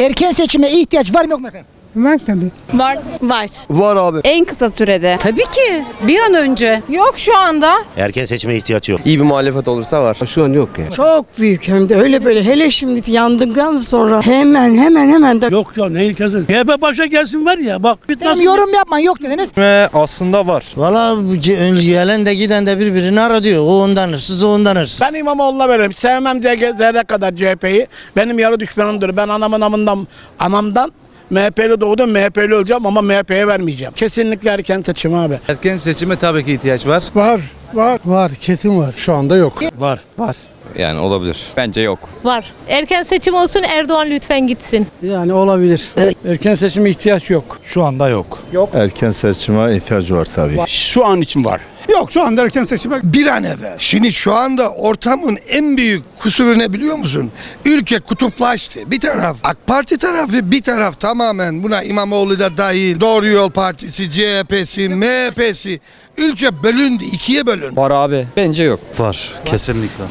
Erken seçime ihtiyaç var mı yok mu efendim? Var tabii. Var. Var. Var abi. En kısa sürede. Tabii ki. Bir an önce. Yok şu anda. Erken seçime ihtiyaç yok. İyi bir muhalefet olursa var. Şu an yok ya. Çok büyük hem de öyle böyle hele şimdi yandıktan sonra hemen hemen hemen de Yok ya neyi kesin? CHP başa gelsin var ya bak. Bir Efendim yorum yapmayın yok dediniz. aslında var. Valla gelen de giden de birbirini ara diyor. O ondan hırsız, o ondan hırsız. Ben İmamoğlu'na veririm. Sevmem zerre kadar CHP'yi. Benim yarı düşmanımdır. Ben anamın amından, anamdan MHP'li doğdum, MHP'li olacağım ama MHP'ye vermeyeceğim. Kesinlikle erken seçim abi. Erken seçime tabii ki ihtiyaç var. Var, var, var. Kesin var. Şu anda yok. Var. Yani olabilir. Bence yok. Var. Erken seçim olsun Erdoğan lütfen gitsin. Yani olabilir. Erken seçime ihtiyaç yok. Şu anda yok. Erken seçime ihtiyaç var tabii. Şu an için var. Yok şu anda erken seçime bir an evvel. Şimdi şu anda ortamın en büyük kusuru ne biliyor musun? Ülke kutuplaştı. Bir taraf AK Parti tarafı bir taraf tamamen buna İmamoğlu da dahil. Doğru Yol Partisi, CHP'si, MHP'si. Ülke bölündü, ikiye bölündü. Var abi. Bence yok. Var. Kesinlikle.